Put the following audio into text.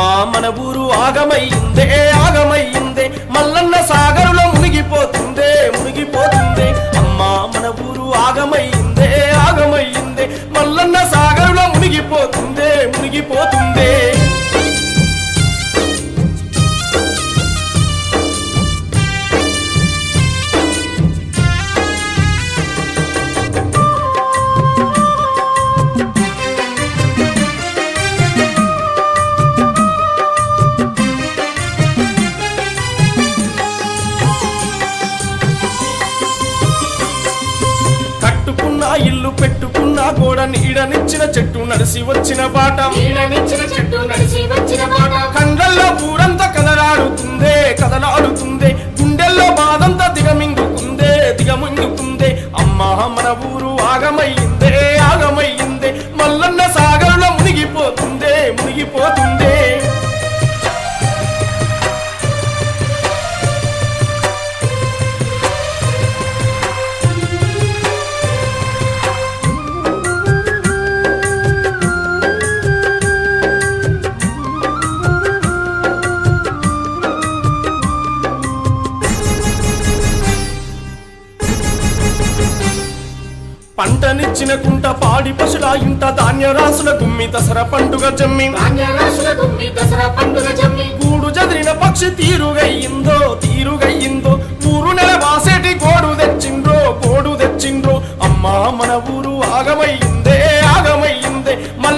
అమ్మా మన ఊరు ఆగమయ్యిందే ఆగమ కట్టుకున్న ఇల్లు పెట్టుకున్న గోడ నీడనిచ్చిన చెట్టు నడిసి వచ్చిన బాట. నీడనిచ్చిన చెట్టు నడిచి వచ్చిన మాట కండ్లల్లో ఊరంతా కదలాడుతుందే కదలాడుతుందే గుండెల్లో బాధంతా దిగమింగుకుందే దిగమింగుకుందే అమ్మా మన ఊరు ఆగమయ్యిందే పంటనిచ్చిన కుంట పాడి పశుల ధాన్య రాసుల గుమ్మి దసరా పండుగ జమ్మి. గూడు చదిరిన పక్షి తీరుగయ్యిందో తీరుగయ్యిందో ఊరు నెల వాసేటి గోడు తెచ్చిండ్రో గోడు తెచ్చిండ్రో. అమ్మా మన ఊరు ఆగమయ్యింది